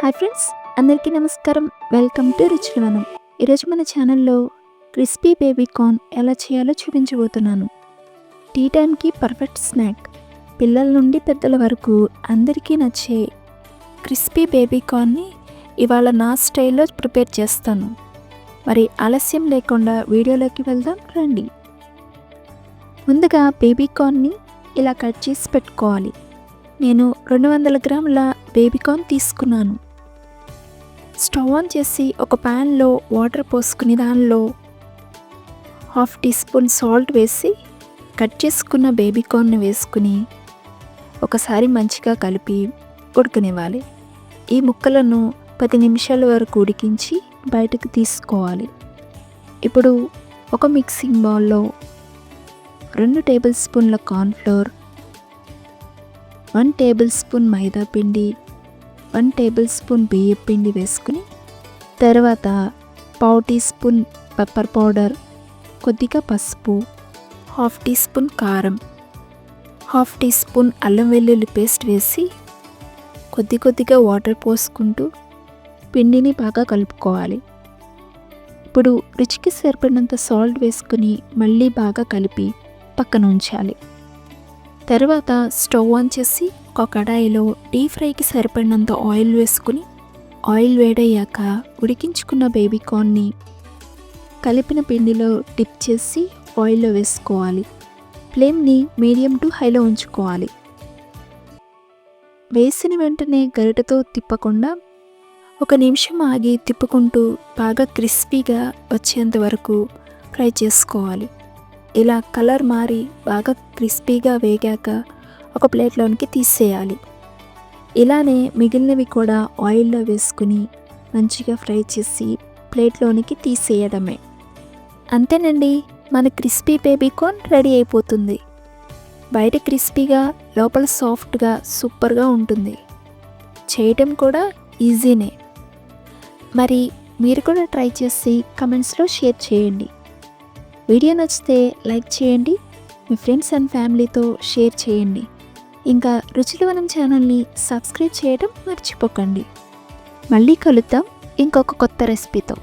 Hi friends అందరికీ నమస్కారం. Welcome to Ruchulavanam. ఈరోజు మన ఛానల్లో క్రిస్పీ బేబీ కార్న్ ఎలా చేయాలో చూపించబోతున్నాను. టీ టైంకి పర్ఫెక్ట్ స్నాక్. పిల్లల నుండి పెద్దల వరకు అందరికీ నచ్చే క్రిస్పీ బేబీ కార్న్ని ఇవాళ నా స్టైల్లో ప్రిపేర్ చేస్తాను. మరి ఆలస్యం లేకుండా వీడియోలోకి వెళ్దాం రండి. ముందుగా బేబీ కార్న్ని ఇలా కట్ చేసి పెట్టుకోవాలి. నేను రెండు వందల గ్రాముల బేబీకార్న్ తీసుకున్నాను. స్టవ్ ఆన్ చేసి ఒక ప్యాన్లో వాటర్ పోసుకుని దానిలో హాఫ్ టీ స్పూన్ సాల్ట్ వేసి కట్ చేసుకున్న బేబీ కార్న్ వేసుకుని ఒకసారి మంచిగా కలిపి ఉడకనివ్వాలి. ఈ ముక్కలను పది నిమిషాల వరకు ఉడికించి బయటకు తీసుకోవాలి. ఇప్పుడు ఒక మిక్సింగ్ బౌల్లో రెండు టేబుల్ స్పూన్ల కార్న్ఫ్లోర్ వన్ టేబుల్ స్పూన్ మైదా పిండి వన్ టేబుల్ స్పూన్ బియ్యం పిండి వేసుకుని తర్వాత పావు టీ స్పూన్ పెప్పర్ పౌడర్ కొద్దిగా పసుపు హాఫ్ టీ స్పూన్ కారం హాఫ్ టీ స్పూన్ అల్లం వెల్లుల్లి పేస్ట్ వేసి కొద్ది కొద్దిగా వాటర్ పోసుకుంటూ పిండిని బాగా కలుపుకోవాలి. ఇప్పుడు రుచికి సరిపడినంత సాల్ట్ వేసుకుని మళ్ళీ బాగా కలిపి పక్కన ఉంచాలి. తర్వాత స్టవ్ ఆన్ చేసి ఒక కడాయిలో డీప్ ఫ్రైకి సరిపడినంత ఆయిల్ వేసుకుని ఆయిల్ వేడయ్యాక ఉడికించుకున్న బేబీ కార్న్ని కలిపిన పిండిలో డిప్ చేసి ఆయిల్లో వేసుకోవాలి. ఫ్లేమ్ని మీడియం టు హైలో ఉంచుకోవాలి. వేసిన వెంటనే గరిటతో తిప్పకుండా ఒక నిమిషం ఆగి తిప్పుకుంటూ బాగా క్రిస్పీగా వచ్చేంత వరకు ఫ్రై చేసుకోవాలి. ఇలా కలర్ మారి బాగా క్రిస్పీగా వేగాక ఒక ప్లేట్లోనికి తీసేయాలి. ఇలానే మిగిలినవి కూడా ఆయిల్లో వేసుకుని మంచిగా ఫ్రై చేసి ప్లేట్లోనికి తీసేయడమే. అంతేనండి మన క్రిస్పీ బేబీ కార్న్ రెడీ అయిపోతుంది. బయట క్రిస్పీగా లోపల సాఫ్ట్గా సూపర్గా ఉంటుంది. చేయటం కూడా ఈజీనే. మరి మీరు కూడా ట్రై చేసి కమెంట్స్లో షేర్ చేయండి. వీడియో నచ్చితే లైక్ చేయండి మీ ఫ్రెండ్స్ అండ్ ఫ్యామిలీతో షేర్ చేయండి. ఇంకా రుచిలవనం ఛానల్ని సబ్స్క్రైబ్ చేయడం మర్చిపోకండి. మళ్ళీ కలుద్దాం ఇంకొక కొత్త రెసిపీతో.